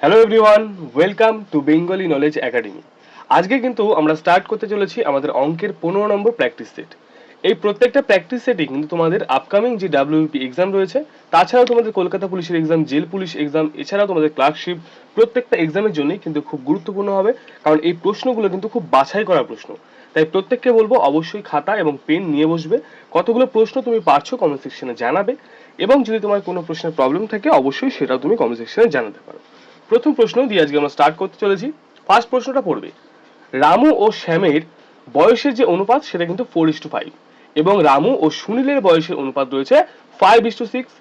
Hello everyone welcome to Bengali Knowledge Academy আজকে কিন্তু আমরা স্টার্ট করতে চলেছি আমাদের অঙ্কের পনেরো নম্বর প্র্যাকটিস সেট এই প্রত্যেকটা প্র্যাকটিস সেটই কিন্তু তোমাদের আপকামিং যে ডাব্লিউপি এক্সাম রয়েছে, তাছাড়াও তোমাদের কলকাতা পুলিশের এক্সাম জেল পুলিশ এক্সাম এছাড়াও তোমাদের ক্লার্কশিপ প্রত্যেকটা এক্সামের জন্যই কিন্তু খুব গুরুত্বপূর্ণ হবে, কারণ এই প্রশ্নগুলো কিন্তু খুব বাছাই করা প্রশ্ন। তাই প্রত্যেককে বলব অবশ্যই খাতা এবং পেন নিয়ে বসবে, কতগুলো প্রশ্ন তুমি পারছ কমেন্ট সেকশনে জানাবে, এবং যদি তোমার কোনো প্রশ্নের প্রবলেম থাকে, অবশ্যই সেটাও তুমি কমেন্ট সেকশনে জানাতে পারো। প্রথম প্রশ্ন দিয়ে আজকে আমরা স্টার্ট করতে চলেছি। ফার্স্ট প্রশ্নটা পড়বে, রামু ও শ্যামের বয়সের যে অনুপাত সেটা কিন্তু ফোর ইস টু ফাইভ এবং রামু ও সুনীলের বয়সের অনুপাত রয়েছে ফাইভ ইস টু সিক্স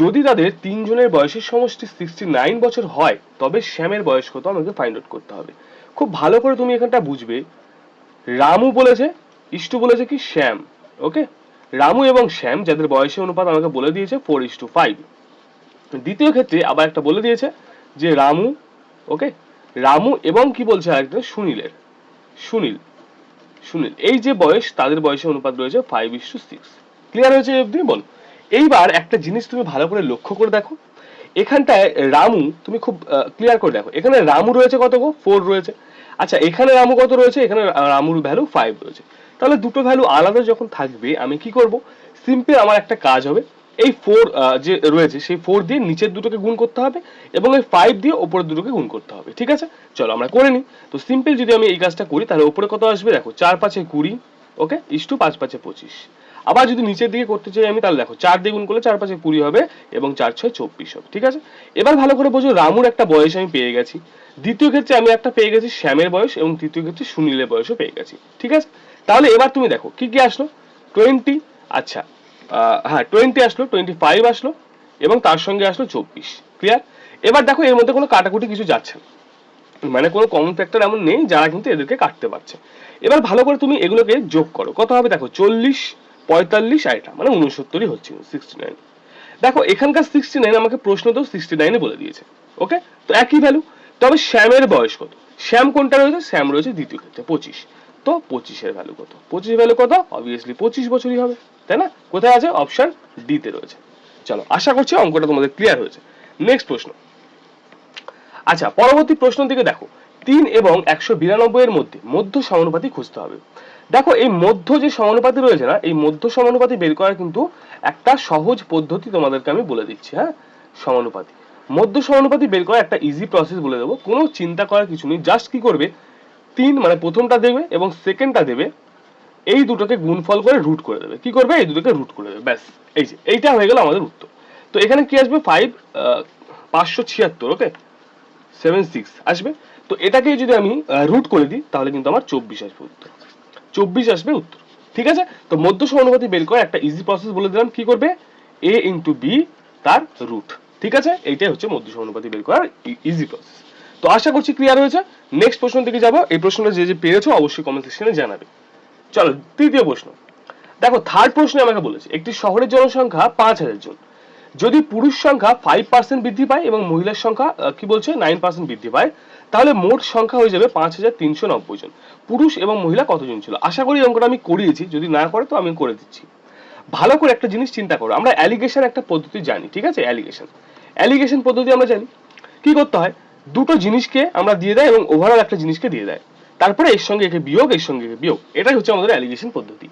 যদি তাদের তিনজনের বয়সের সমষ্টি সিক্সটি নাইন বছর হয়, তবে শ্যামের বয়স কত আমাকে ফাইন্ড আউট করতে হবে। খুব ভালো করে তুমি এখানটা বুঝবে। রামু বলেছে, ইষ্টু বলেছে কি শ্যাম ওকে রামু এবং শ্যাম যাদের বয়সের অনুপাত আমাকে বলে দিয়েছে ফোর ইস টু ফাইভ দ্বিতীয় ক্ষেত্রে আবার একটা বলে দিয়েছে যে রামু ওকে রামু এবং কি বলছে আরেকটা? সুনীলের। সুনীল। সুনীল। এই যে বয়স, তাদের বয়সের অনুপাত রয়েছে five is to six clear হয়েছে অবধি? বল এইবার একটা জিনিস তুমি ভালো করে লক্ষ্য করে দেখো। এখানটায় রামু, তুমি খুব ক্লিয়ার করে দেখো। এখানে রামু রয়েছে কত গো? ফোর রয়েছে। আচ্ছা এখানে রামু কত রয়েছে? এখানে রামুর ভ্যালু ফাইভ রয়েছে। তাহলে দুটো ভ্যালু আলাদা যখন থাকবে, আমি কি করব? সিম্পল আমার একটা কাজ হবে। এই ফোর যে রয়েছে, সেই ফোর দিয়ে নিচের দুটোকে গুণ করতে হবে এবং এই ফাইভ দিয়ে ওপরের দুটোকে গুণ করতে হবে, ঠিক আছে? চলো আমরা করে নিই। তো সিম্পল যদি আমি এই কাজটা করি, তাহলে ওপরে কত আসবে? দেখো, চার পাঁচে কুড়ি ওকে ইস টু পাঁচ পাঁচে পঁচিশ। আবার যদি নিচের দিকে করতে চাই আমি, তাহলে দেখো, চার দিয়ে গুণ করলে চার পাঁচে কুড়ি হবে এবং চার ছয় চব্বিশ হবে, ঠিক আছে? এবার ভালো করে বোঝো, রামুর একটা বয়স আমি পেয়ে গেছি। দ্বিতীয় ক্ষেত্রে আমি একটা পেয়ে গেছি শ্যামের বয়স এবং তৃতীয় ক্ষেত্রে সুনীলের বয়সও পেয়ে গেছি, ঠিক আছে? তাহলে এবার তুমি দেখো, কি কি আসলো? টোয়েন্টি আচ্ছা হ্যাঁ টোয়েন্টি আসলো টোয়েন্টি ফাইভ আসলো এবং তার সঙ্গে আসলো চব্বিশ ক্লিয়ার এবার দেখো এর মধ্যে কোনো কাটাকুটি কিছু যাচ্ছে না। মানে কোনো কমন ফ্যাক্টর এমন নেই, যারা কিন্তু এদেরকে কাটতে পারছে। এবার ভালো করে তুমি এগুলোকে যোগ করো। কত হবে দেখো? চল্লিশ, পঁয়তাল্লিশ, আর এটা মানে উনসত্তরই হচ্ছে সিক্সটি নাইন দেখো, এখানকার সিক্সটি নাইন আমাকে প্রশ্ন তো সিক্সটি নাইনে বলে দিয়েছে ওকে তো একই ভ্যালু তবে শ্যামের বয়স কত? শ্যাম কোনটা রয়েছে? শ্যাম রয়েছে দ্বিতীয় ক্ষেত্রে, পঁচিশ। তো পঁচিশের ভ্যালু কত? পঁচিশ ভ্যালু কত? অবভিয়াসলি পঁচিশ বছরই হবে, তাই না? কোথায় আছে? অপশন ডি তে রয়েছে। চলো, আশা করছি অঙ্কটা তোমাদের ক্লিয়ার হয়েছে। নেক্সট প্রশ্ন। আচ্ছা পরবর্তী প্রশ্ন দিকে দেখো, তিন এবং একশো বিরানব্বই এর মধ্যে মধ্য সমানুপাতি খুঁজতে হবে। দেখো, এই মধ্য যে সমানুপাতি রয়েছে না, এই মধ্য সমানুপাতি বের করার কিন্তু একটা সহজ পদ্ধতি তোমাদেরকে আমি বলে দিচ্ছি হ্যাঁ? সমানুপাতি। মধ্য সমানুপাতি বের করার একটা ইজি প্রসেস বলে দেবো। কোনো চিন্তা করার কিছু নেই জাস্ট কি করবে? তিন মানে প্রথমটা দেবে এবং সেকেন্ডটা দেবে, এই দুটোকে গুণফল করে রুট করে দেবে। কি করবে? এই দুটোকে রুট করে দেবে। ব্যাস, এই যে, এইটা হয়ে গেল আমাদের উত্তর। তো এখানে কি আসবে? ফাইভ পাঁচশো ছিয়াত্তর ওকে সেভেন সিক্স আসবে। তো এটাকে যদি আমি রুট করে দিই, তাহলে কিন্তু আমার চব্বিশ আসবে উত্তর। চব্বিশ আসবে উত্তর। ঠিক আছে? তো মধ্য সমানুপাতি বের করে একটা ইজি প্রসেস বলে দিলাম, কি করবে? এ ইন্টু বি তার রুট ঠিক আছে? এইটাই হচ্ছে মধ্য সমানুপাতি বের করার ইজি প্রসেস তো আশা করছি ক্লিয়ার হয়েছে। নেক্সট প্রশ্ন দিকে যাব। এই প্রশ্নটা যে যে পেরেছ অবশ্যই কমেন্ট সেকশনে জানাবে। চলো, তৃতীয় প্রশ্ন। দেখো থার্ড প্রশ্নে আমাকে বলেছে, একটি শহরের জনসংখ্যা পাঁচ হাজার জন। যদি পুরুষ সংখ্যা ফাইভ পার্সেন্ট বৃদ্ধি পায় এবং মহিলার সংখ্যা কি বলছে? নাইন পার্সেন্ট বৃদ্ধি পায়, তাহলে মোট সংখ্যা হয়ে যাবে পাঁচ হাজার তিনশো নব্বই জন। পুরুষ এবং মহিলা কতজন ছিল? আশা করি অঙ্কটা আমি করিয়েছি, যদি না করে তো আমি করে দিচ্ছি। ভালো করে একটা জিনিস চিন্তা করো, আমরা অ্যালিগেশন একটা পদ্ধতি জানি, ঠিক আছে? অ্যালিগেশন অ্যালিগেশন পদ্ধতি আমরা জানি। কি করতে হয়? দুটো জিনিসকে আমরা দিয়ে দেয় এবং ওভারঅল একটা জিনিসকে দিয়ে দেয়। তারপরে এর সঙ্গে একে বিয়োগ, এর সঙ্গে একে বিয়োগ। এটাই হচ্ছে আমাদের অ্যালিগেশন পদ্ধতি।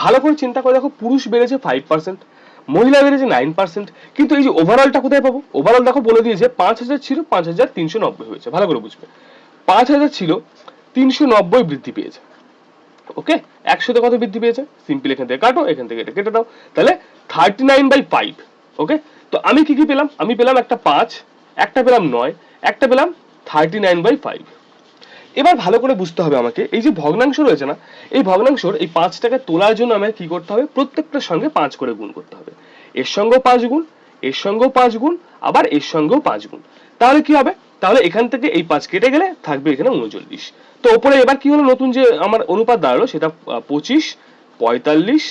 ভালো করে চিন্তা করে দেখো, পুরুষ বেড়েছে ফাইভ পার্সেন্ট মহিলা বেড়েছে নাইন পার্সেন্ট কিন্তু এই যে ওভারঅলটা কোথায় পাবো? ওভারঅল দেখো বলে দিয়েছে, পাঁচ হাজার ছিল, পাঁচ হাজার তিনশো নব্বই হয়েছে। ভালো করে বুঝবে। পাঁচ হাজার ছিল, তিনশো নব্বই বৃদ্ধি পেয়েছে। ওকে একশোতে কত বৃদ্ধি পেয়েছে? সিম্পল এখান থেকে কাটো, এখান থেকে এটা কেটে দাও। তাহলে thirty nine by five okay তো আমি কি কি পেলাম? আমি পেলাম একটা পাঁচ, একটা পেলাম নয়। একটা পেলাম থার্টি নাইন বাই ফাইভ এবার ভালো করে বুঝতে হবে আমাকে, এই যে ভগ্নাংশ রয়েছে না, এই ভগ্নাংশর এই পাঁচটাকে তোলার জন্য আমাকে কি করতে হবে? প্রত্যেকটার সঙ্গে পাঁচ করে গুণ করতে হবে। এর সঙ্গেও পাঁচ গুণ, এর সঙ্গেও পাঁচ গুণ, আবার এর সঙ্গেও পাঁচ গুণ। তাহলে কি হবে? তাহলে এখান থেকে এই পাঁচ কেটে গেলে থাকবে এখানে উনচল্লিশ। তো ওপরে এবার কি হলো? নতুন যে আমার অনুপাত দাঁড়াল, সেটা পঁচিশ, পঁয়তাল্লিশ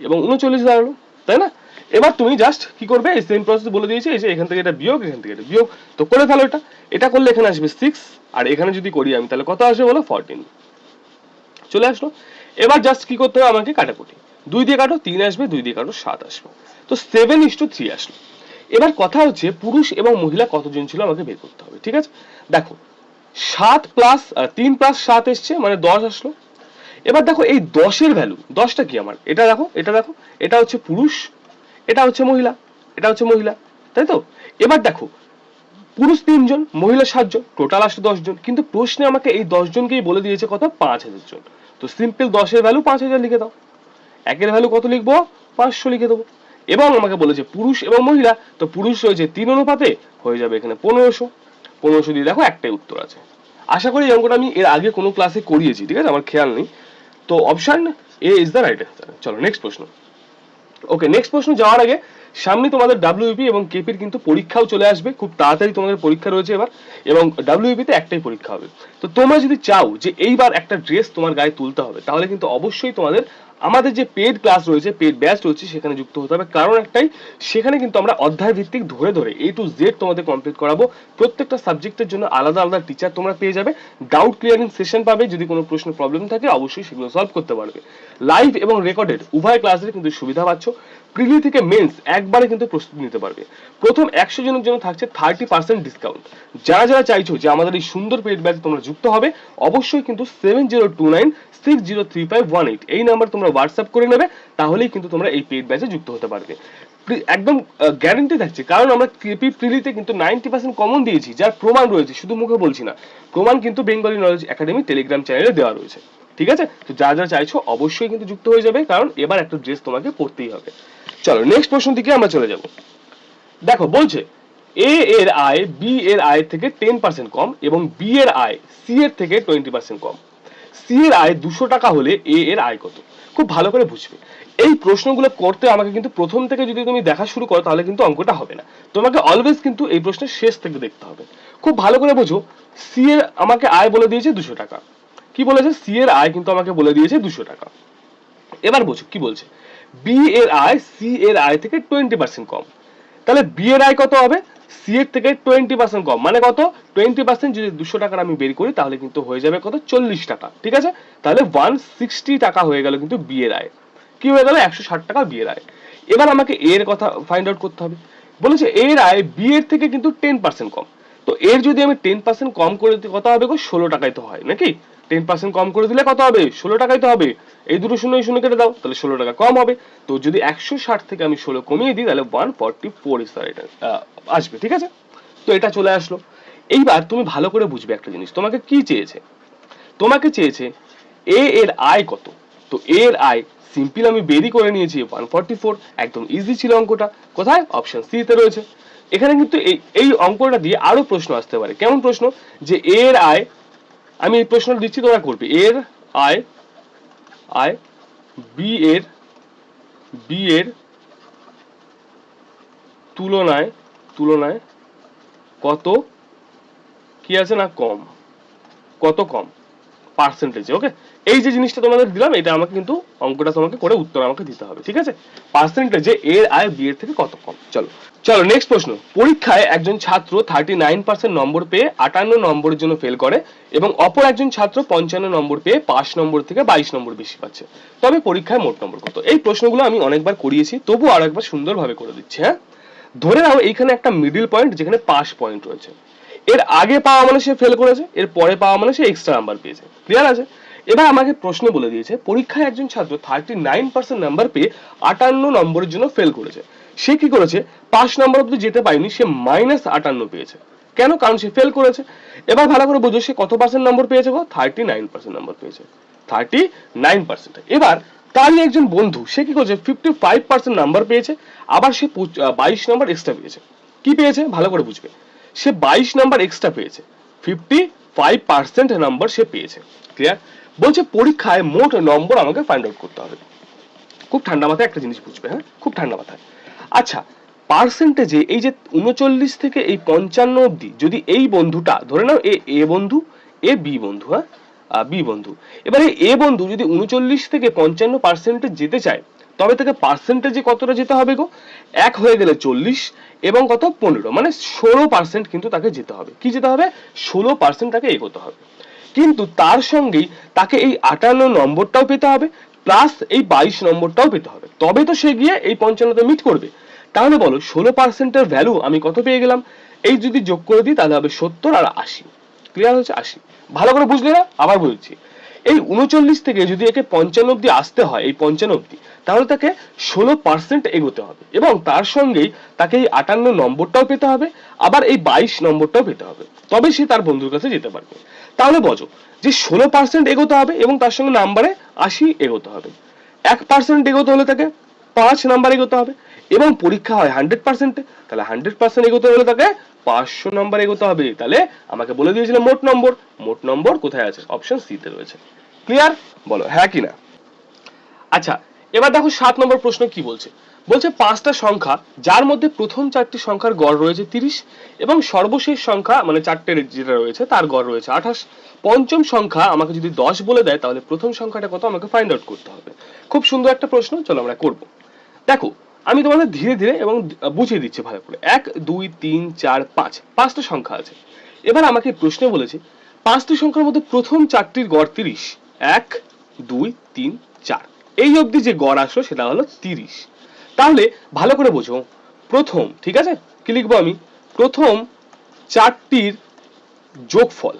এবং উনচল্লিশ দাঁড়াল, তাই না? এবার তুমি জাস্ট কি করবে? এই সেম প্রসেস বলে দিয়েছে, এই যে এখান থেকে এটা বিয়োগ, এখান থেকে এটা বিয়োগ। তো করে ফেলো এটা। এটা করলে এখানে আসবে সিক্স আর এখানে যদি করি আমি, তাহলে কত আসবে বলো? ফোরটিন চলে আসলো। এবার জাস্ট কি করতে হবে? আমাকে কাটাকুটি দুই দিয়ে কাটো, তিন আসবে, দুই দিয়ে কাটো, সাত আসবে। তো সেভেন ইস টু থ্রি আসলো। এবার কথা হচ্ছে, পুরুষ এবং মহিলা কতজন ছিল আমাকে বের করতে হবে, ঠিক আছে? দেখো, সাত প্লাস তিন প্লাস সাত এসছে মানে দশ আসলো। এবার দেখো, এই দশের ভ্যালু দশটা কি আমার? এটা দেখো এটা দেখো, এটা হচ্ছে পুরুষ এটা হচ্ছে মহিলা, এটা হচ্ছে মহিলা, তাই তো? এবার দেখো, পুরুষ তিনজন, মহিলা সাতজন টোটাল আসছে দশজন, কিন্তু প্রশ্নে আমাকে এই দশজনকেই বলে দিয়েছে কত? পাঁচ হাজার জন। তো সিম্পল দশের ভ্যালু পাঁচ হাজার লিখে দাও। একের ভ্যালু কত লিখব? পাঁচশো লিখে দেবো। এবং আমাকে বলেছে পুরুষ এবং মহিলা, তো পুরুষ রয়েছে তিন অনুপাতে হয়ে যাবে এখানে পনেরোশো। পনেরোশো দিয়ে দেখো একটাই উত্তর আছে। আশা করি এই অঙ্কটা আমি এর আগে কোনো ক্লাসে করিয়েছি, ঠিক আছে? আমার খেয়াল নেই। তো option A is the right answer চলো নেক্সট প্রশ্ন। ওকে নেক্সট প্রশ্ন যাওয়ার আগে, সামনে তোমাদের ডাব্লিউপি এবং কেপির কিন্তু পরীক্ষাও চলে আসবে, খুব তাড়াতাড়ি তোমাদের পরীক্ষা রয়েছে এবার, এবং ডাব্লিউপিতে একটাই পরীক্ষা হবে। তো তোমরা যদি চাও যে এইবার একটা ড্রেস তোমার গায়ে তুলতে হবে, তাহলে কিন্তু অবশ্যই তোমাদের আমাদের যে পেড ক্লাস রয়েছে পেড ব্যাচ রয়েছে, সেখানে যুক্ত হতে হবে। কারণ একটাই, সেখানে কিন্তু আমরা অধ্যায় ভিত্তিক ধরে ধরে এ টু জেড তোমাদের কমপ্লিট করাবো। প্রত্যেকটা সাবজেক্টের জন্য আলাদা আলাদা টিচার তোমরা পেয়ে যাবে। ডাউট ক্লিয়ারিং সেশন পাবে, যদি কোনো প্রশ্ন প্রবলেম থাকে, অবশ্যই সেগুলো সলভ করতে পারবে। লাইভ এবং রেকর্ডেড উভয় ক্লাসের কিন্তু সুবিধা পাচ্ছ। প্রিলি থেকে মেন্স একবারে কিন্তু প্রস্তুতি নিতে পারবে। প্রথম একশো জনের জন্য থাকছে থার্টি পার্সেন্ট ডিসকাউন্ট যারা যারা চাইছো যে আমাদের এই সুন্দর পেড ব্যাচে তোমরা যুক্ত হবে, অবশ্যই কিন্তু seven zero two nine six zero three five one eight এই নাম্বার তোমরা হোয়াটসঅ্যাপ করে নেবে, তাহলেই কিন্তু তোমরা এই পেড ব্যাচে যুক্ত হতে পারবে। একদম গ্যারান্টি থাকছে, কারণ আমরা কেপি প্রিলিতে কিন্তু নাইনটি পার্সেন্ট কমন দিয়েছি, যার প্রমাণ রয়েছে, শুধু মুখে বলছি না। প্রমাণ কিন্তু বেঙ্গলি নলেজ একাডেমি টেলিগ্রাম চ্যানেলে দেওয়া রয়েছে। ঠিক আছে? তো যা যা চাইছো, অবশ্যই কিন্তু যুক্ত হয়ে যাবে, কারণ এবার একটা ড্রেস তোমাকে পরতেই হবে। চলো নেক্সট প্রশ্ন দিকে আমরা চলে যাব। দেখো, বলছে এ এর আয় বি এর আয় থেকে টেন পার্সেন্ট কম এবং বি এর আয় সি এর থেকে টোয়েন্টি পার্সেন্ট কম। সি এর আয় দুশো টাকা হলে এ এর আয় কত? খুব ভালো করে বুঝবে। এই প্রশ্নগুলো করতে আমাকে কিন্তু প্রথম থেকে যদি তুমি দেখা শুরু করো, তাহলে কিন্তু অঙ্কটা হবে না। তোমাকে অলওয়েজ কিন্তু এই প্রশ্নের শেষ থেকে দেখতে হবে। খুব ভালো করে বোঝো সি এর আমাকে আয় বলে দিয়েছে দুশো টাকা। কি বলেছে? সি এর আয় কিন্তু আমাকে বলে দিয়েছে দুশো টাকা। এবার বোঝো, কি বলছে? বি এর আয় সি এর আয় থেকে টোয়েন্টি পার্সেন্ট কম। তাহলে বি এর আয় কত হবে? সি এর থেকে টোয়েন্টি পার্সেন্ট কম। মানে কত? টোয়েন্টি পার্সেন্ট যদি দুশো টাকার আমি বের করি, তাহলে কিন্তু হয়ে যাবে কত? চল্লিশ টাকা। ঠিক আছে? তাহলে ওয়ান সিক্সটি টাকা হয়ে গেল কিন্তু বি এর আয় কি হয়ে গেল? একশো ষাট টাকা বি এর আয় এবার আমাকে এ এর কথা ফাইন্ড আউট করতে হবে। বলেছে এ এর আয় বি এর থেকে কিন্তু টেন পার্সেন্ট কম। তো এর যদি আমি টেন পার্সেন্ট কম করে দিতে কত হবে ষোলো টাকায় তো হয়, নাকি? টেন পার্সেন্ট কম করে দিলে কত হবে? ষোলো টাকাই তো হবে। এই দুটো শূন্য শূন্য কেটে দাও, তাহলে ষোলো টাকা কম হবে। তো যদি একশো ষাট থেকে আমি ষোলো কমিয়ে দিই, তাহলে ওয়ান ফর্টি ফোর এটা আসবে, ঠিক আছে? তো এটা চলে আসলো। এইবার তুমি ভালো করে বুঝবে একটা জিনিস। তোমাকে কি চেয়েছে? তোমাকে চেয়েছে এ এর আয় কত? তো এর আয় সিম্পল আমি বেরি করে নিয়েছি ওয়ান ফর্টি ফোর একদম ইজি ছিল অঙ্কটা। কোথায়? অপশন সি তে রয়েছে। এখানে কিন্তু এই অঙ্কটা দিয়ে আরও প্রশ্ন আসতে পারে। কেমন প্রশ্ন? যে এর আয় আমি এই প্রশ্নটা দিচ্ছি তোমরা করবে। এর আয় আয় বি এর বি এর তুলনায় তুলনায় কত? কি আছে না কম? কত কম? পার্সেন্টেজে ওকে এই যে জিনিসটা তোমাদের দিলাম, এটা আমাকে কিন্তু অঙ্কটা তোমাকে করে উত্তর আমাকে দিতে হবে, ঠিক আছে? পার্সেন্টেজে এর আয় বি এর থেকে কত কম? চলো। চলো নেক্সট প্রশ্ন। পরীক্ষায় একজন ছাত্র থার্টি নাইন পার্সেন্ট নম্বর পেয়ে আটান্ন নম্বরের জন্য ফেল করে এবং অপর একজন ছাত্র পঞ্চান্ন নম্বর পেয়ে পাঁচ নম্বর থেকে বাইশ নম্বর বেশি পাচ্ছে। তবে পরীক্ষায় মোট নম্বর কত? এই প্রশ্নগুলো আমি অনেকবার করিয়েছি, তবু আরও একবার সুন্দরভাবে করে দিচ্ছি হ্যাঁ? ধরে নাও এইখানে একটা মিডিল পয়েন্ট যেখানে পাস পয়েন্ট রয়েছে। এর আগে পাওয়া মানে সে ফেল করেছে, এর পরে পাওয়া মানে সে এক্সট্রা নাম্বার পেয়েছে। ক্লিয়ার আছে? এবার আমাকে প্রশ্ন বলে দিয়েছে, পরীক্ষায় একজন ছাত্র থার্টি নাইন পার্সেন্ট নাম্বার পেয়ে আটান্ন নম্বরের জন্য ফেল করেছে। সে কি করেছে? পাঁচ নম্বর অব্দি যেতে পারেনি, সে মাইনাস আটান্ন পেয়েছে। কেন? কারণ সে ফেল করেছে। এবার ভালো করে বুঝো, সে কত পার্সেন্ট নম্বর পেয়েছে গো? থার্টি নাইন পার্সেন্ট নম্বর পেয়েছে। থার্টি নাইন পার্সেন্ট এবার তারই একজন বন্ধু, সে কি করেছে? ফিফটি ফাইভ পার্সেন্ট নাম্বার পেয়েছে, আবার সে বাইশ নাম্বার এক্সট্রা পেয়েছে। কি পেয়েছে? ভালো করে বুঝবে। সে বাইশ নাম্বার এক্সট্রা পেয়েছে। ফিফটি ফাইভ পার্সেন্ট নাম্বার সে পেয়েছে। ক্লিয়ার বলছে পরীক্ষায় মোট নম্বর আমাকে ফাইন্ড আউট করতে হবে। খুব ঠান্ডা মাথায় একটা জিনিস বুঝবে হ্যাঁ? খুব ঠান্ডা মাথায়। আচ্ছা পার্সেন্টেজে এই যে উনচল্লিশ থেকে এই পঞ্চান্ন অবধি যদি এই বন্ধুটা, ধরে নাও এ এ বন্ধু, এ বি বন্ধু হ্যাঁ? বি বন্ধু। এবারে এ বন্ধু যদি উনচল্লিশ থেকে পঞ্চান্ন পার্সেন্টে যেতে চায় তবে তাকে পার্সেন্টেজে কতটা যেতে হবে গো? এক হয়ে গেলে চল্লিশ এবং কত? পনেরো। মানে ষোলো পার্সেন্ট কিন্তু তাকে যেতে হবে। কি যেতে হবে? ষোলো পার্সেন্ট তাকে এগোতে হবে। কিন্তু তার সঙ্গেই তাকে এই আটান্ন নম্বরটাও পেতে হবে প্লাস এই বাইশ নম্বরটাও পেতে হবে। তবে তো সে গিয়ে এই পঞ্চান্নতে মিট করবে। তাহলে বলো, ষোলো পার্সেন্টের ভ্যালু আমি কত পেয়ে গেলাম? এই যদি যোগ করে দিই, তাহলে হবে সত্তর আর আশি। ক্লিয়ার হচ্ছে আশি। ভালো করে বুঝলে না? আবার বলছি। এই উনচল্লিশ থেকে যদি একে পঞ্চান্ন অব্দি আসতে হয়, এই পঞ্চান্ন অব্দি তাহলে তাকে ষোলো পার্সেন্ট এগোতে হবে এবং তার সঙ্গেই তাকে এই আটান্ন নম্বরটাও পেতে হবে, আবার এই বাইশ নম্বরটাও পেতে হবে। তবে সে তার বন্ধুর কাছে যেতে পারবে। তাহলে বোঝো যে ষোলো পার্সেন্ট এগোতে হবে এবং তার সঙ্গে নাম্বারে আশি এগোতে হবে। এক পার্সেন্ট এগোতে হলে তাকে পাঁচ নাম্বার এগোতে হবে এবং পরীক্ষা হয় হান্ড্রেড পার্সেন্টে তাহলে হান্ড্রেড পার্সেন্ট এগোতে হলে তাকে পাঁচশো নম্বর এগোতে হবে। তাহলে আমাকে বলে দিয়েছিল মোট নম্বর মোট নম্বর কোথায় আছে? অপশন সি তে রয়েছে। ক্লিয়ার বলো হ্যাঁ কি না? আচ্ছা এবার দেখো সাত নম্বর প্রশ্ন কি বলছে? বলছে পাঁচটা সংখ্যা, যার মধ্যে প্রথম চারটি সংখ্যার গড় রয়েছে তিরিশ এবং সর্বশেষ সংখ্যা মানে চারটে যেটা রয়েছে, তার গড় রয়েছে আঠাশ। পঞ্চম সংখ্যা আমাকে যদি দশ বলে দেয়, তাহলে প্রথম সংখ্যাটা কত? আমাকে ফাইন্ড আউট করতে হবে। খুব সুন্দর একটা প্রশ্ন, চলো আমরা করব। দেখো, আমি তোমাদের ধীরে ধীরে এবং বুঝিয়ে দিচ্ছি ভালো করে। এক, দুই, তিন, চার, পাঁচ, পাঁচটা সংখ্যা আছে। এবার আমাকে প্রশ্নে বলেছে, পাঁচটি সংখ্যার মধ্যে প্রথম চারটির গড় তিরিশ। এক, দুই, তিন, চার। এই অবধি যে গড় আসলো সেটা হলো তিরিশ। তাহলে ভালো করে বোঝো। প্রথম, ঠিক আছে? কি লিখব আমি? প্রথম চারটির যোগফল।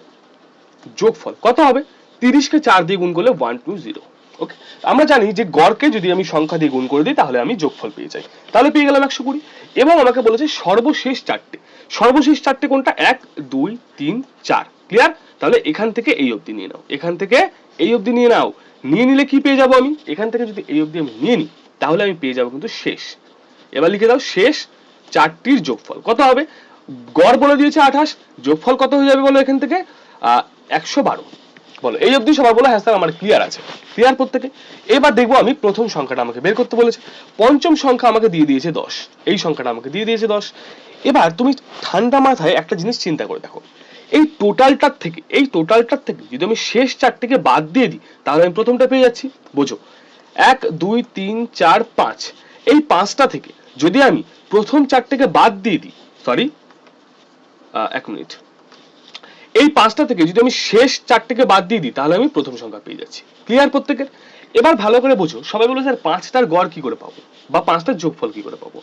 যোগফল কত হবে? তিরিশকে চার দিয়ে গুণ করলে ওয়ান টু জিরো ওকে আমরা জানি যে গড়কে যদি আমি সংখ্যা দিয়ে গুণ করে দিই, তাহলে আমি যোগফল পেয়ে যাই। তাহলে পেয়ে গেলাম একশো কুড়ি। এবং আমাকে বলেছে সর্বশেষ চারটে। সর্বশেষ চারটে কোনটা? এক, দুই, তিন, চার। ক্লিয়ার তাহলে এখান থেকে এই অবধি নিয়ে নাও। এখান থেকে এই অবধি নিয়ে নাও। নিয়ে নিলে কি পেয়ে যাব আমি? এখান থেকে যদি এই অবধি আমি নিয়ে নিই, তাহলে আমি পেয়ে যাব কিন্তু শেষ। এবার লিখে দাও, শেষ চারটির যোগফল। কত হবে? গড় বলে দিয়েছে আঠাশ, যোগফল কত হয়ে যাবে বলো এখান থেকে? একশো বারো। বলো, এই অবধি সবার বলো হ্যাঁ স্যার, আমার ক্লিয়ার আছে। ক্লিয়ার প্রত্যেকে? এবার দেখব আমি প্রথম সংখ্যাটা আমাকে বের করতে বলেছে। পঞ্চম সংখ্যা আমাকে দিয়ে দিয়েছে দশ। এই সংখ্যাটা আমাকে দিয়ে দিয়েছে দশ। এবার তুমি ঠান্ডা মাথায় একটা জিনিস চিন্তা করে দেখো। এই টোটালটার থেকে, এই টোটালটার থেকে যদি আমি শেষ চারটিকে বাদ দিয়ে দিই, তাহলে আমি প্রথমটা পেয়ে যাচ্ছি, বোঝো। এক, দুই, তিন, চার, পাঁচ। এই পাঁচটা থেকে যদি আমি প্রথম চারটিকে বাদ দিয়ে দিই সরি এক মিনিট। এই পাঁচটা থেকে যদি আমি শেষ চারটিকে বাদ দিয়ে দিই, তাহলে আমি প্রথম সংখ্যা পেয়ে যাচ্ছি। ক্লিয়ার প্রত্যেকের? এবার ভালো করে বোঝো, সবাই বলো স্যার, পাঁচটার গড় কি করে পাবো? বা পাঁচটার যোগফল কি করে পাবো?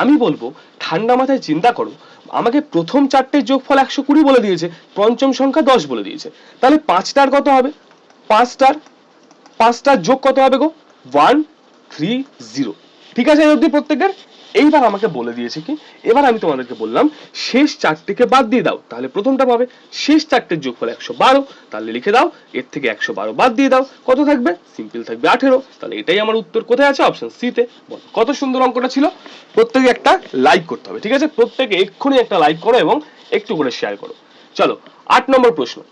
আমি বলব, ঠান্ডা মাথায় চিন্তা করো। আমাকে প্রথম চারটের যোগফল একশো কুড়ি বলে দিয়েছে, পঞ্চম সংখ্যা দশ বলে দিয়েছে। তাহলে পাঁচটার কত হবে? পাঁচটার পাঁচটার যোগ কত হবে গো? One, three, zero. ঠিক আছে অবধি প্রত্যেকের? এইবার আমাকে বলে দিয়েছে কি? এবার আমি তোমাদেরকে বললাম, শেষ চারটিকে বাদ দিয়ে দাও। তাহলে প্রথমটা পাবে, শেষ চারটের যোগফল একশো বারো। তাহলে লিখে দাও, এর থেকে একশো বারো বাদ দিয়ে দাও। কত থাকবে? সিম্পল থাকবে আঠেরো। তাহলে এটাই আমার উত্তর। কোথায় আছে? অপশন সি তে। বলো, কত সুন্দর অঙ্কটা ছিল? প্রত্যেকে একটা লাইক করতে হবে, ঠিক আছে? প্রত্যেকে এক্ষুনি একটা লাইক করো এবং একটু করে শেয়ার করো। চলো, আট নম্বর প্রশ্ন।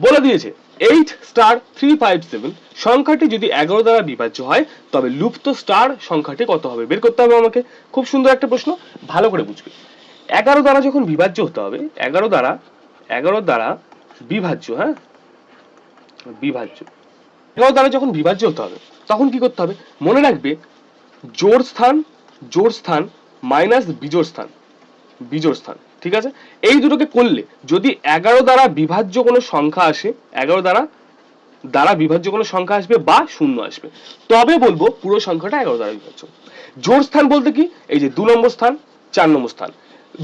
বলে দিয়েছে eight star three five seven, সংখ্যাটি যদি এগারো দ্বারা বিভাজ্য হয়, তবে লুপ্ত স্টার সংখ্যাটি কত হবে? বের করতে হবে আমাকে। খুব সুন্দর একটা প্রশ্ন, ভালো করে বুঝবে। এগারো দ্বারা যখন বিভাজ্য হতে হবে, এগারো দ্বারা এগারো দ্বারা বিভাজ্য হ্যাঁ? বিভাজ্য। এগারো দ্বারা যখন বিভাজ্য হতে হবে, তখন কি করতে হবে? মনে রাখবে জোর স্থান জোর স্থান মাইনাস বিজোড় স্থান বিজোড় স্থান। ঠিক আছে? এই দুটোকে করলে যদি এগারো দ্বারা বিভাজ্য কোনো সংখ্যা আসে, এগারো দ্বারা দ্বারা বিভাজ্য কোনো সংখ্যা আসবে বা শূন্য আসবে। তবে বলব পুরো সংখ্যাটা এগারো দ্বারা বিভাজ্য। জোর স্থান বলতে কি? এই যে দু নম্বর স্থান, চার নম্বর স্থান।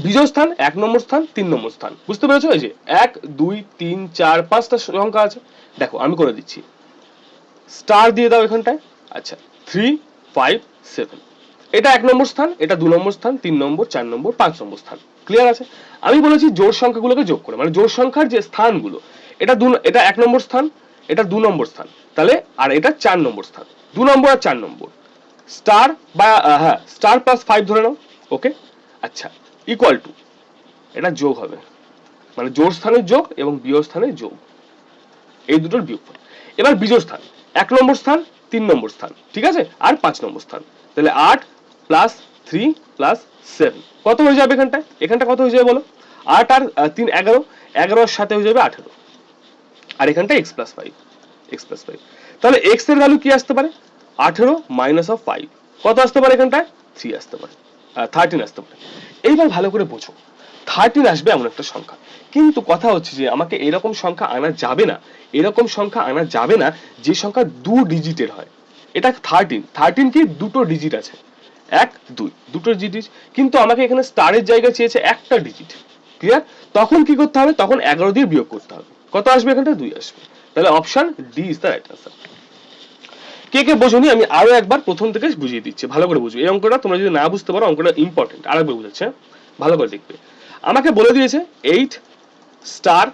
বিজয় স্থান, এক নম্বর স্থান, তিন নম্বর স্থান। বুঝতে পেরেছ? এই যে এক, দুই, তিন, চার, পাঁচটা সংখ্যা আছে। দেখো, আমি করে দিচ্ছি। স্টার দিয়ে দাও এখানটায়। আচ্ছা থ্রি, ফাইভ, সেভেন। এটা এক নম্বর স্থান, এটা দু নম্বর স্থান, তিন নম্বর, চার নম্বর, পাঁচ নম্বর স্থান। ক্লিয়ার আছে। আমি বলেছি জোড় সংখ্যাগুলোকে যোগ করে। মানে জোড় সংখ্যার যে স্থানগুলো, এটা দু এটা এক নম্বর স্থান, এটা দু নম্বর স্থান। তাহলে, আর এটা চার নম্বর স্থান। দু নম্বর আর চার নম্বর। স্টার বা হ্যাঁ স্টার প্লাস ফাইভ ধরে নাও ওকে আচ্ছা ইকুয়াল টু এটা যোগ হবে। মানে জোর স্থানের যোগ এবং বিয়োগ স্থানের যোগ। এই দুটোর বিয়োগফল। এবার বিজোড় স্থান। এক নম্বর স্থান, তিন নম্বর স্থান, ঠিক আছে? আর পাঁচ নম্বর স্থান। তাহলে আট প্লাস থ্রি প্লাস সেভেন কত হয়ে যাবে এখানটায়? এখানটা কত হয়ে যাবে বলো? আট আর তিন এগারো। এগারোর সাথে হয়ে যাবে আঠেরো। আর এখানটা x plus five x plus five তাহলে এক্সের ভ্যালু কি আসতে পারে? আঠেরো মাইনাস অফ ফাইভ কত আসতে পারে এখানটায়? থ্রি আসতে পারে। থার্টিন আসতে পারে। এইবার ভালো করে বোঝো। থার্টিন আসবে এমন একটা সংখ্যা। কিন্তু কথা হচ্ছে যে, আমাকে এরকম সংখ্যা আনা যাবে না। এরকম সংখ্যা আনা যাবে না যে সংখ্যা দু ডিজিটের হয়। এটা থার্টিন থার্টিন কি? দুটো ডিজিট আছে। এক, দুই, দুটো ডিজিট কিন্তু আমাকে এখানে স্টারের জায়গায় চেয়েছে একটা ডিজিট ক্লিয়ার তখন কি করতে হবে? তখন এগারো দিয়ে বিয়োগ করতে হবে। কত আসবে এখানটা? দুই আসবে। তাহলে option D is the right answer কে কে বোঝনি? আমি আরও একবার প্রথম থেকে বুঝিয়ে দিচ্ছি। ভালো করে বুঝবে এই অঙ্কটা তোমরা যদি না বুঝতে পারো, অঙ্কটা ইম্পর্টেন্ট আরেকবার বুঝাচ্ছে হ্যাঁ? ভালো করে দেখবে। আমাকে বলে দিয়েছে eight star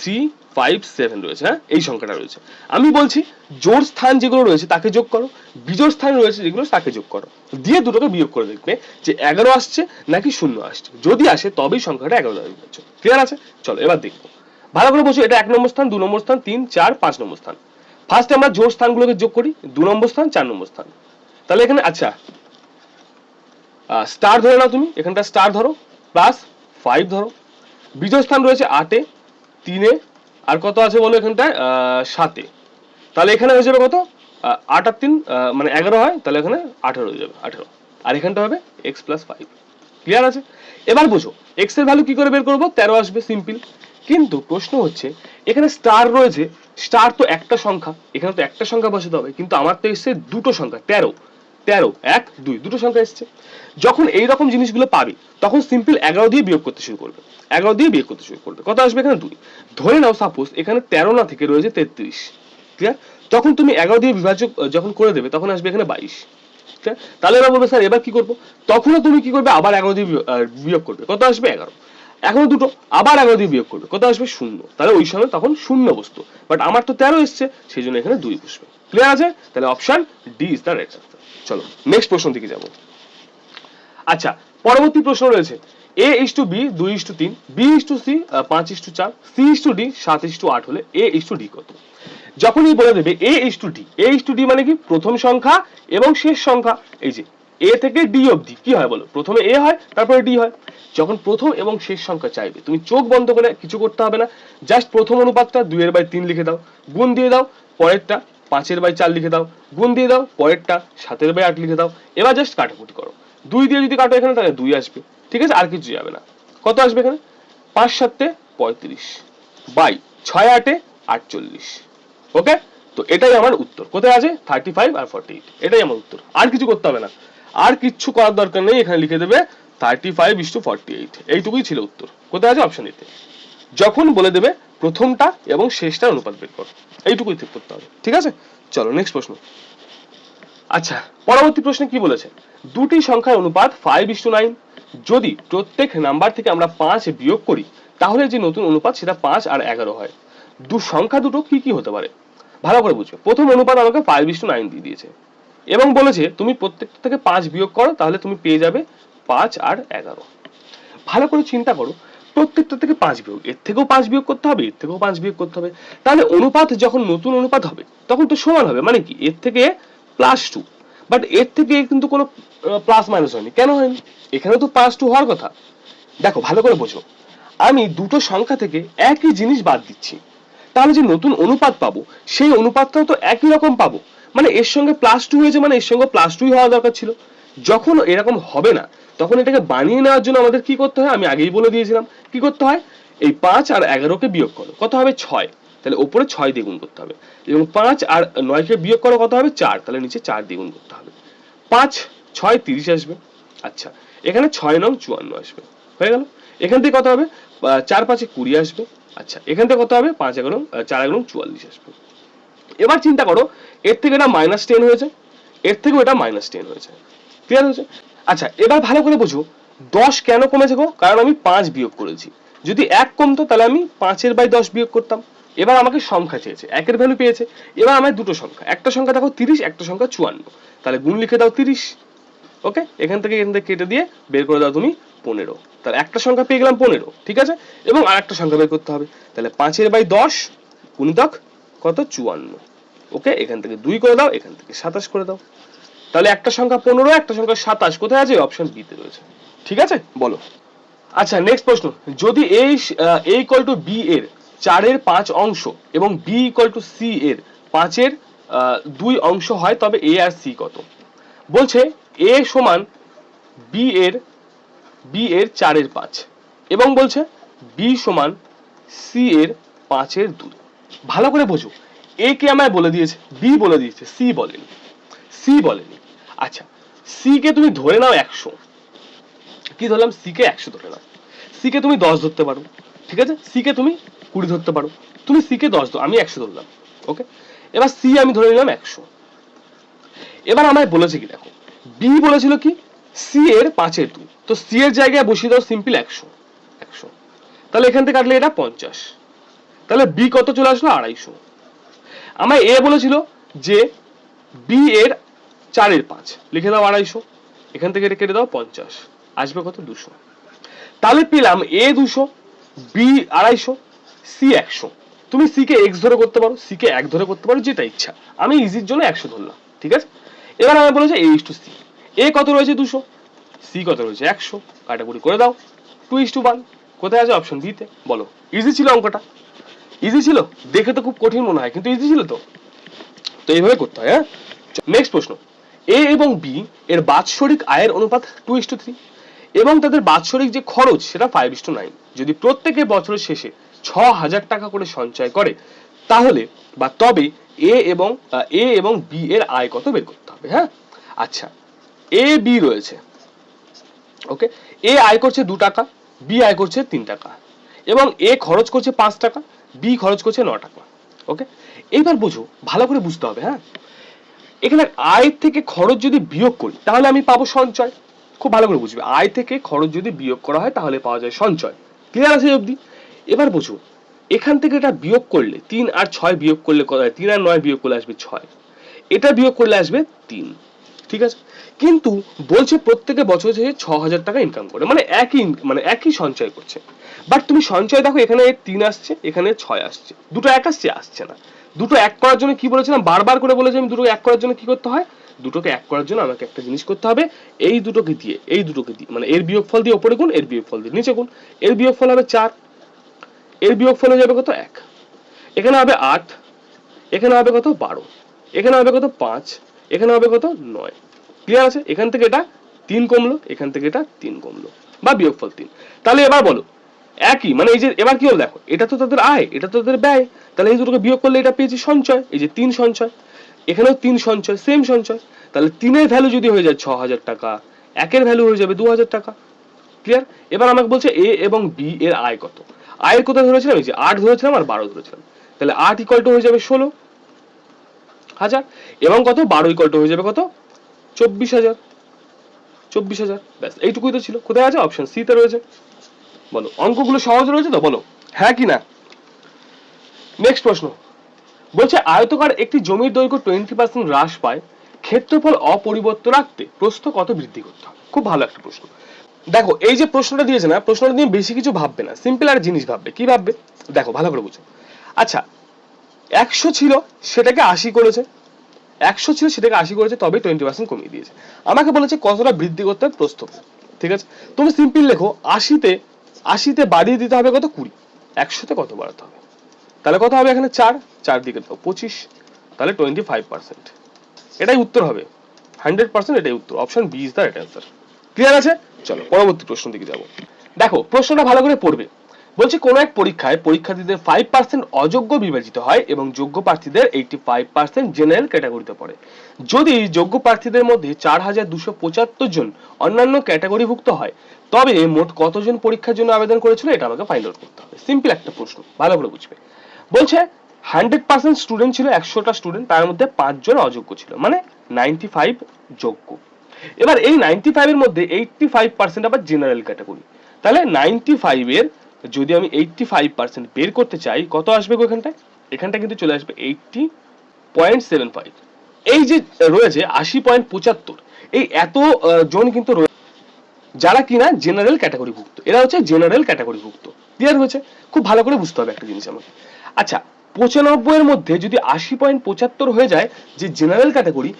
three five seven রয়েছে হ্যাঁ? এই সংখ্যাটা রয়েছে। আমি বলছি জোর স্থান যেগুলো রয়েছে, তাকে যোগ করো। বিজোড় স্থান রয়েছে যেগুলো তাকে যোগ করো। দিয়ে দুটোকে বিয়োগ করে দেখবে যে এগারো আসছে নাকি শূন্য আসছে। যদি আসে, তবেই সংখ্যাটা এগারো দ্বারা বিভাজ্য ক্লিয়ার আছে? চলো, এবার দেখব। ভালো করে বসো এটা এক নম্বর স্থান, দু নম্বর স্থান, তিন, চার, পাঁচ নম্বর স্থান। ফার্স্টে আমরা জোর স্থানগুলোকে যোগ করি, দু নম্বর স্থান, চার নম্বর স্থান। তাহলে এখানে আচ্ছা স্টার ধরে নাও তুমি, এখানটা স্টার ধরো প্লাস ফাইভ ধরো। বিজয় স্থান রয়েছে আটে, তিনে আর কত আছে বলো এখানটায়? সাতে। তাহলে এখানে হয়ে যাবে কত? আট আর তিন মানে এগারো হয়, তাহলে এখানে আঠারো হয়ে যাবে, আঠারো। আর এখানটা হবে এক্স প্লাস ফাইভ ক্লিয়ার আছে? এবার বুঝো এক্সের ভ্যালু কি করে বের করব? তেরো আসবে সিম্পল কিন্তু প্রশ্ন হচ্ছে, এখানে স্টার রয়েছে স্টার তো একটা সংখ্যা, এখানে তো একটা সংখ্যা বসাতে হবে, কিন্তু আমার তো এসছে দুটো সংখ্যা, তেরো। তেরো, এক, দুই, দুটো সংখ্যা এসছে। যখন এই রকম জিনিসগুলো পাবে, তখন সিম্পল এগারো দিয়ে বিয়োগ করতে শুরু করবে। এগারো দিয়ে বিয়োগ করতে শুরু করবে। কত আসবে এখানে দুই? ধরে নাও সাপোজ এখানে তেরো না থেকে রয়েছে তেত্রিশ। ক্লিয়ার তখন তুমি এগারো দিয়ে বিভাজক যখন করে দেবে, তখন আসবে এখানে বাইশ। তাহলে এবার বলবে, স্যার, এবার কি করব? তখনও তুমি কি করবে? আবার এগারো দিয়ে বিয়োগ করবে। কত আসবে? এগারো। এখনও দুটো। আবার এগারো দিয়ে বিয়োগ করবে। কত আসবে? শূন্য। তাহলে ওই সময় তখন শূন্য বসতো। বাট আমার তো তেরো এসছে, সেই জন্য এখানে দুই বসবে। ক্লিয়ার আছে? তাহলে option D is the right চলো নেক্সট প্রশ্ন দিকে যাব। আচ্ছা পরবর্তী প্রশ্ন রয়েছে। এ ইস টু বি দুই ইস টু তিন বি ইস টু সি পাঁচ ইস টু চার সি ইস টু ডি সাত ইস টু আট হলে এ ইস টু ডি কত? যখনই বলে দেবে A is to D A is to D মানে কি? প্রথম সংখ্যা এবং শেষ সংখ্যা। এই যে এ থেকে ডি অবধি, কি হয় বলো? প্রথমে এ হয়, তারপরে ডি হয়। যখন প্রথম এবং শেষ সংখ্যা চাইবে, তুমি চোখ বন্ধ করে কিছু করতে হবে না। জাস্ট প্রথম অনুপাতটা দুইয়ের বাই তিন লিখে দাও, গুণ দিয়ে দাও, পরেরটা পাঁচের বাই চার লিখে দাও, গুণ দিয়ে দাও, পরেরটা সাতের বাই আট লিখে দাও, এবার জাস্ট কাটাকুটি করো। দুই দিয়ে যদি কাটো এখানে, তাহলে দুই আসবে। ঠিক আছে? আর কিছু যাবে না। কত আসবে এখানে? পাঁচ সাতে পঁয়ত্রিশ বাই ছয় আটে আটচল্লিশ। ওকে তো এটাই আমার উত্তর। কোথায় আছে? থার্টি ফাইভ আর ফর্টি এইট এটাই আমার উত্তর। আর কিছু করতে হবে না। আর কিচ্ছু করার দরকার নেই। এখানে লিখে দেবে thirty five is to forty eight এইটুকুই ছিল উত্তর। কোথায় আছে? অপশন এতে যখন বলে দেবে প্রথমটা এবং শেষটার অনুপাত বের কর। এইটুকুই ঠিক করতে হবে। ঠিক আছে? চলো নেক্সট প্রশ্ন। আচ্ছা পরবর্তী প্রশ্নে কি বলেছে? দুটি সংখ্যার অনুপাত ফাইভ ইস নাইন যদি প্রত্যেক নাম্বার থেকে আমরা পাঁচ বিয়োগ করি, তাহলে যে নতুন অনুপাত সেটা পাঁচ আর এগারো হয়। দু সংখ্যা দুটো কি কি হতে পারে? ভালো করে বুঝবে প্রথম অনুপাত আমাকে ফাইভ ইস নাইন দিয়ে দিয়েছে। এবং বলেছে, তুমি প্রত্যেকটা থেকে পাঁচ বিয়োগ করো, তাহলে তুমি পেয়ে যাবে পাঁচ আর এগারো। ভালো করে চিন্তা করো। প্রত্যেকটা থেকে পাঁচ বিয়োগ। এর থেকেও পাঁচ বিয়োগ করতে হবে, এর থেকেও পাঁচ বিয়োগ করতে হবে। তাহলে অনুপাত যখন নতুন অনুপাত হবে, তখন তো সমান হবে। মানে কি? এর থেকে প্লাস টু বাট এর থেকে কিন্তু কোনো প্লাস মাইনাস হয়নি। কেন হয়নি? এখানে তো প্লাস টু হওয়ার কথা। দেখো, ভালো করে বোঝো। আমি দুটো সংখ্যা থেকে একই জিনিস বাদ দিচ্ছি। তাহলে যে নতুন অনুপাত পাবো, সেই অনুপাতটাও তো একই রকম পাবো। মানে এর সঙ্গে প্লাস টু হয়েছে মানে এর সঙ্গে প্লাস টুই হওয়া দরকার ছিল। যখন এরকম হবে না, তখন এটাকে বানিয়ে নেওয়ার জন্য আমাদের কি করতে হয়? আমি আগেই বলে দিয়েছিলাম। কি করতে হয়? এই পাঁচ আর এগারোকে বিয়োগ করো। কত হবে? ছয়। তাহলে উপরে ছয় দিয়ে গুণ করতে হবে। এবং পাঁচ আর নয়কে বিয়োগ করো, কত হবে? চার। তাহলে নিচে চার দিয়ে গুণ করতে হবে। পাঁচ, ছয়, তিরিশ আসবে। আচ্ছা এখানে ছয় নং চুয়ান্ন আসবে। হয়ে গেল? এখান থেকে কত হবে? চার পাঁচে কুড়ি আসবে। আচ্ছা এখান থেকে কত হবে? পাঁচ এগারো চার এগারো চুয়াল্লিশ আসবে। এবার চিন্তা করো, এর থেকে এটা মাইনাস টেন হয়েছে এর থেকেও এটা মাইনাস টেন হয়েছে ক্লিয়ার হয়েছে আচ্ছা এবার ভালো করে বুঝো, দশ কেন কমেছে গো? কারণ আমি পাঁচ বিয়োগ করেছি। যদি এক কমতো, তাহলে আমি পাঁচের বাই দশ বিয়োগ করতাম। এবার আমাকে সংখ্যা চেয়েছে, একের ভ্যালু পেয়েছে। এবার আমার দুটো সংখ্যা, একটা সংখ্যা দেখো তিরিশ, একটা সংখ্যা চুয়ান্ন। তাহলে গুণ লিখে দাও তিরিশ। ওকে? এখান থেকে এখান থেকে কেটে দিয়ে বের করে দাও তুমি পনেরো। তাহলে একটা সংখ্যা পেয়ে গেলাম পনেরো, ঠিক আছে? এবং আর একটা সংখ্যা বের করতে হবে। তাহলে পাঁচের বাই দশ গুণিতক কত? চুয়ান্ন। ওকে? এখান থেকে দুই করে দাও, এখান থেকে সাতাশ করে দাও। তাহলে একটা সংখ্যা পনেরো, একটা সংখ্যা সাতাশ। কোথায় আছে? অপশন বি তে রয়েছে। ঠিক আছে? বলো। আচ্ছা নেক্সট প্রশ্ন। যদি A A equal to B এর চারের পাঁচ অংশ এবং বি ইকুয়াল টু সি এর পাঁচের দুই অংশ হয়, তবে এ আর সি কত? বলছে এ সমান বি এর বি এর চারের পাঁচ এবং বলছে বি সমান সি এর পাঁচের দুই। ভালো করে বোঝো। এ কে আমায় বলে দিয়েছে বি বলে দিয়েছে সি বলেনি। সি বলেনি। আচ্ছা সি কে তুমি ধরে নাও একশো। কি ধরলাম? সি কে একশো ধরে নাও। সি কে তুমি দশ ধরতে পারো, ঠিক আছে? সি কে তুমি কুড়ি ধরতে পারো। তুমি সি কে দশ আমি একশো ধরলাম ওকে এবার সি আমি ধরে নিলাম একশো। এবার আমায় বলেছে কি দেখো বি বলেছিল কি? সি এর পাঁচের দু। তো সি এর জায়গায় বসিয়ে দাও সিম্পল একশো একশো। তাহলে এখান থেকে কাটলে এটা পঞ্চাশ। তাহলে বি কত চলে আসলো? আড়াইশো। আমায় এ বলেছিল যে বি এর চারের পাঁচ। লিখে দাও আড়াইশো। এখান থেকে কেটে দাও পঞ্চাশ। আসবে কত? দুশো। তাহলে পেলাম এ দুশো, বি আড়াইশো, সি একশো। তুমি সি কে এক্স ধরে করতে পারো, সি কে এক ধরে করতে পারো, যেটা ইচ্ছা। আমি ইজির জন্য একশো ধরলাম, ঠিক আছে? এবার আমি বলেছি এ ইস টু সি। এ কত রয়েছে? দুশো। সি কত রয়েছে? একশো। কাটাকুটি করে দাও। Two is to one. কোথায় আছে অপশন বিতে বলো। ইজি ছিল অঙ্কটা। ইজি ছিল? দেখে তো খুব কঠিন মনে হয়, কিন্তু ইজি ছিল তো। তো এইভাবে করতে হয় হ্যাঁ? নেক্সট প্রশ্ন। এ এবং বি এর বাৎসরিক আয়ের অনুপাত টু ইস টু থ্রি এবং তাদের বাৎসরিক যে খরচ সেটা ফাইভ ইস টু নাইন যদি প্রত্যেকে বছরের শেষে ছ হাজার টাকা করে সঞ্চয় করে, তাহলে বা তবে এ এবং এ এবং বি এর আয় কত বের করতে হবে হ্যাঁ? আচ্ছা এ বি রয়েছে ওকে এ আয় করছে দু টাকা বি আয় করছে তিন টাকা এবং এ খরচ করছে পাঁচ টাকা বি খরচ করছে ন টাকা ওকে এইবার বুঝো, ভালো করে বুঝতে হবে হ্যাঁ? এখানে আয় থেকে খরচ যদি বিয়োগ করি, তাহলে আমি পাবো সঞ্চয়। খুব ভালো করে বুঝবে। আয় থেকে খরচ যদি বিয়োগ করা হয়, তাহলে পাওয়া যায় সঞ্চয়। ক্লিয়ার আছে অবধি? এবার বুঝো এখান থেকে এটা বিয়োগ করলে তিন আর ছয় বিয়োগ করলে কত হয়? তিন আর নয় বিয়োগ করলে আসবে ছয়। এটা বিয়োগ করলে আসবে তিন। ঠিক আছে? কিন্তু বলছে প্রত্যেকে বছর ছ হাজার টাকা ইনকাম করে। মানে একই মানে একই সঞ্চয় করছে। বাট তুমি সঞ্চয় দেখো, এখানে তিন আসছে, এখানে ছয় আসছে। দুটো এক আসছে আসছে না। দুটো এক করার জন্য কি বলেছিলাম? বারবার করে বলেছি আমি দুটো এক করার জন্য কি করতে হয়? দুটোকে এক করার জন্য আমাকে একটা জিনিস করতে হবে। এই দুটোকে দিয়ে, এই দুটোকে দিয়ে মানে এর বিয়োগফল দিয়ে ওপরে গুণ, এর বিয়োগফল দিয়ে নিচে গুণ। এর বিয়োগফল হবে চার। এর বিয়োগফল হয়ে যাবে কত? এক। এখানে হবে আট। এখানে হবে কত? বারো। এখানে হবে কত? পাঁচ। এখানে হবে কত? নয়। ক্লিয়ার আছে? এখান থেকে এটা তিন কমলো, এখান থেকে এটা তিন কমলো, বা বিয়োগফল তিন। তাহলে এবার বলো একই মানে এই যে, এবার কি হলো দেখো, এটা তো তাদের আয়, এটা তো তাদের ব্যয়। তাহলে এই দুটোকে বিয়োগ করলে এটা পেয়েছি সঞ্চয়, এই যে তিন সঞ্চয়, এখানেও তিন সঞ্চয় সেম সঞ্চয়। তাহলে তিনের ভ্যালু যদি হয়ে যায় ছ হাজার টাকা, একের ভ্যালু হয়ে যাবে দু হাজার টাকা। ক্লিয়ার এবার আমাকে বলছে এ এবং বি এর আয় কত। আয়ের কোথায় ধরেছিলাম? এই যে আট ধরেছিলাম আর বারো ধরেছিলাম। তাহলে আট ইকুয়াল টু হয়ে যাবে ষোলো হাজার, এবং কত? বারো ইকুয়াল টু হয়ে যাবে কত? চব্বিশ হাজার। চব্বিশ হাজার। ব্যাস, এইটুকুই তো ছিল। কোথায় আছে? অপশন সি তে রয়েছে। বলো, অঙ্কগুলো সহজ রয়েছে তো? বলো হ্যাঁ কি না? নেক্সট প্রশ্ন। বলছে, আয়তকার একটি জমির দৈর্ঘ্য টোয়েন্টি পার্সেন্ট হ্রাস পায়, ক্ষেত্রফল অপরিবর্তিত রাখতে প্রস্থ কত বৃদ্ধি করতে হবে খুব ভালো একটা প্রশ্ন। দেখো, এই যে প্রশ্নটা দিয়েছে না, প্রশ্নটা নিয়ে বেশি কিছু ভাববে না সিম্পল আর জিনিস ভাববে। কি ভাববে? দেখো, ভালো করে বুঝো। আচ্ছা একশো ছিল, সেটাকে আশি করেছে। একশো ছিল, সেটাকে আশি করেছে, তবে টোয়েন্টি পার্সেন্ট কমিয়ে দিয়েছে। আমাকে বলেছে কতটা বৃদ্ধি করতে হবে প্রস্থ। ঠিক আছে? তুমি সিম্পল লেখো, আশিতে আশিতে বাড়িয়ে দিতে হবে কত? কুড়ি। একশোতে কত বাড়াতে হবে? তাহলে কত হবে এখানে? চার। চার দিকে পঁচিশ। তাহলে টোয়েন্টি ফাইভ পার্সেন্ট এটাই উত্তর হবে। হান্ড্রেড পার্সেন্ট এটাই উত্তর। Option B is the right answer clear আছে? চলো, পরবর্তী প্রশ্ন দিকে যাব। দেখো, প্রশ্নটা ভালো করে পড়বে। বলছে কোন এক পরীক্ষায় পরীক্ষার্থীদের ফাইভ পার্সেন্ট অযোগ্য বিবেচিত হয় এবং যোগ্য প্রার্থীদের এইটি ফাইভ পার্সেন্ট জেনারেল ক্যাটাগরিতে পড়ে। যদি যোগ্য প্রার্থীদের মধ্যে চার হাজার দুশো পঁচাত্তর জন অন্যান্য ক্যাটাগরিভুক্ত হয়, তবে মোট কতজন পরীক্ষার জন্য আবেদন করেছিল এটা আমাকে ফাইন্ড আউট করতে হবে। সিম্পল একটা প্রশ্ন, ভালো করে বুঝবে। বলছে হান্ড্রেড পার্সেন্ট স্টুডেন্ট ছিল, একশোটা স্টুডেন্ট তার মধ্যে পাঁচজন অযোগ্য ছিল মানে নাইনটি ফাইভ যোগ্য। এবার এই নাইনটি ফাইভের মধ্যে এইটটি ফাইভ পার্সেন্ট আবার জেনারেল ক্যাটাগরি তাহলে নাইনটি ফাইভের যদি আমি এইটটি ফাইভ পার্সেন্ট বের করতে চাই, কত আসবে গো এখানটায়? এখানটা কিন্তু চলে আসবে এইটটি পয়েন্ট সেভেন ফাইভ এই যে রয়েছে আশি পয়েন্ট পঁচাত্তর, এই এত জন কিন্তু যারা কিনা জেনারেল ক্যাটাগরিভুক্ত এরা হচ্ছে জেনারেল ক্যাটাগরিভুক্ত ক্লিয়ার হয়েছে? খুব ভালো করে বুঝতে হবে একটা জিনিস আমাকে। আচ্ছা পঁচানব্বই এর মধ্যে যদি আশি পয়েন্ট পঁচাত্তর হয়ে যায়, যে জেনারেল ক্যাটাগরি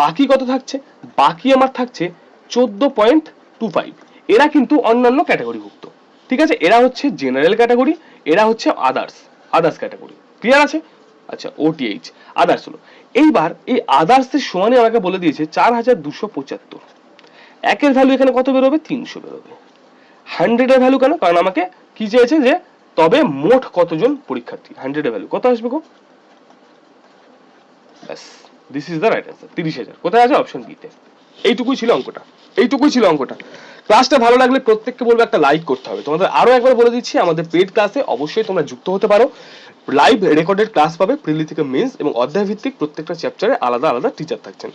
বাকি কত থাকছে? বাকি আমার থাকছে চোদ্দ পয়েন্ট টু ফাইভ এরা কিন্তু অন্যান্য ক্যাটাগরিভুক্ত ঠিক আছে? এরা হচ্ছে জেনারেল ক্যাটাগরি এরা হচ্ছে আদার্স আদার্স ক্যাটাগরি ক্লিয়ার আছে? আচ্ছা ওটিএইচ আদার্স হলো। এইবার এই আদার্সের সমানে আমাকে বলে দিয়েছে চার হাজার দুশো পঁচাত্তর। একের ভ্যালু এখানে কত বেরোবে? তিনশো বেরোবে। হান্ড্রেডের ভ্যালু কেন? কারণ আমাকে কি চেয়েছে যে, তবে মোট কতজন পরীক্ষার্থী? হান্ড্রেডের ভ্যালু কত আসবে গো? ব্যাস this is the right answer তিরিশ হাজার। কোথায় আছে? অপশন বিতে এইটুকুই ছিল অঙ্কটা। এইটুকুই ছিল অঙ্কটা। ক্লাসটা ভালো লাগলে প্রত্যেককে বলব একটা লাইক করতে হবে। তোমাদের আরও একবার বলে দিচ্ছি, আমাদের পেড ক্লাসে অবশ্যই তোমরা যুক্ত হতে পারো। লাইভ রেকর্ডেড ক্লাস পাবে প্রিলি থেকে মেন্স এবং অধ্যায় ভিত্তিক প্রত্যেকটা চ্যাপ্টারে আলাদা আলাদা টিচার থাকছেন।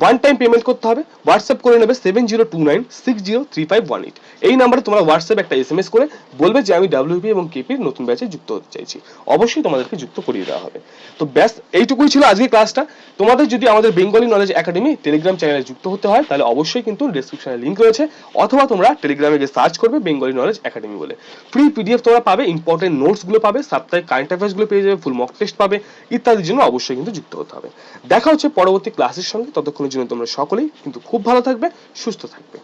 ওয়ান টাইম পেমেন্ট করতে হবে। হোয়াটসঅ্যাপ করে নেবে seven zero two nine six zero three five one eight এই নাম্বারে তোমরা হোয়াটসঅ্যাপ একটা এস এম এস করে বলবে যে, আমি ডাব্লিউপি এবং কেপির নতুন ব্যাচে যুক্ত হতে চাইছি। অবশ্যই তোমাদেরকে যুক্ত করিয়ে দেওয়া হবে। তো ব্যাস, এইটুকুই ছিল আজকে ক্লাসটা তোমাদের যদি আমাদের বেঙ্গলি নলেজ একাডেমি টেলিগ্রাম চ্যানেলে যুক্ত হতে হয়, তাহলে অবশ্যই কিন্তু ডিসক্রিপশনে লিঙ্ক রয়েছে। অথবা তোমরা টেলিগ্রামে গিয়ে সার্চ করবে বেঙ্গলি নলেজ একাডেমি বলে। ফ্রি পিডিএফ তোমরা পাবে ইম্পর্টেন্ট নোটসগুলো পাবে সাপ্তাহিক কারেন্ট অ্যাফেয়ার্সগুলো পেয়ে যাবে ফুল মক টেস্ট পাবে, ইত্যাদির জন্য অবশ্যই কিন্তু যুক্ত হতে হবে। দেখা হচ্ছে পরবর্তী ক্লাসের সঙ্গে। ততক্ষণের জন্য তোমরা সকলেই কিন্তু খুব ভালো থাকবে সুস্থ থাকবে।